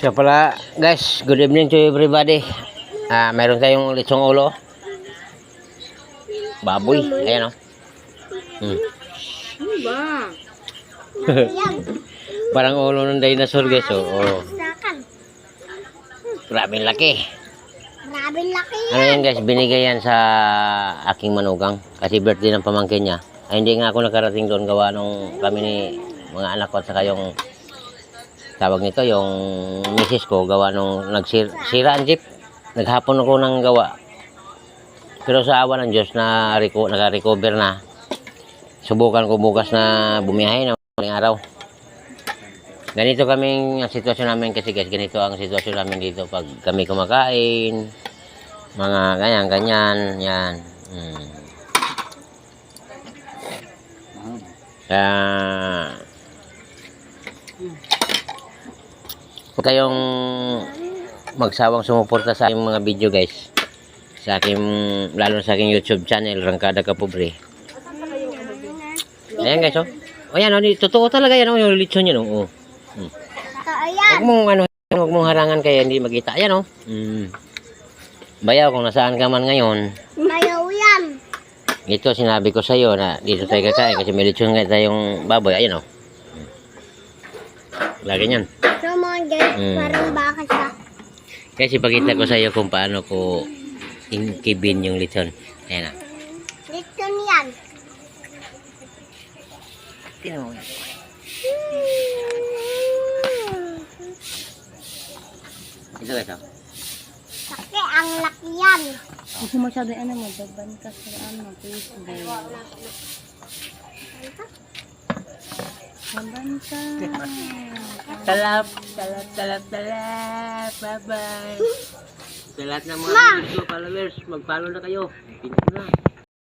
So pala, guys, good evening to everybody. Ah, mayroon tayong litsong ulo. Baboy, ayan oh. Hmm. Ano ba? Parang ulo ng dinosaur guys, oh. oh. Grabing laki. Grabing laki Ano yan guys, binigay yan sa aking manugang. Kasi birthday ng pamangkin niya. Ay, hindi nga ako nakarating doon gawa nung kami ni mga anak ko at saka yung tawag nito, yung misis ko gawa nung nagsira ang jeep. Naghapon ako ng gawa. Pero sa awa ng Diyos na reco- naka-recover na. Subukan ko bukas na bumiyahe ng maling araw. Ganito kaming ang sitwasyon namin kasi guys, ganito ang sitwasyon namin dito pag kami kumakain, mga ganyan, ganyan, yan. Hmm. Kaya, huwag kayong magsawang sumuporta sa aking mga video guys. Sa aking, lalo sa aking YouTube channel, Rangkada Kapobre. Ayan guys, oh. O yan, oh, totoo talaga yan, oh, yung lechon yan, oh. oh. Hmm. Huwag mong ano, huwag mong harangan kaya hindi magkita. Ayan oh. Mm. Bayaw kung nasaan ka man ngayon. Mayaw yan. Ito sinabi ko sa iyo na dito tayo kakain kasi may lechon nga tayong baboy. Ayan oh. Lagi niyan. So, mga guys, Mm. parang baka siya. Kasi pakita ko sa iyo kung paano ko inkibin yung lechon. Ayan ah. Dito yan. Tingnan mo. Ito guys oh. Laki, ang laki yan. Mo sabi ano mo, daban ka sa ano, Facebook. Daban ka. Talap, talap, talap, talap. Bye-bye. Sa lahat ng mga Ma! followers, mag-follow na kayo. Pinto na.